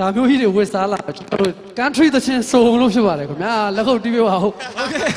ဒါမျိုးကြီးတွေဝစ်စားလာတော့ကျွန်တော်တို့ country သချင်းစုံလို့ဖြစ်ပါတယ်ခင်ဗျာလက်ခုပ်တီးပေးပါဦး Okay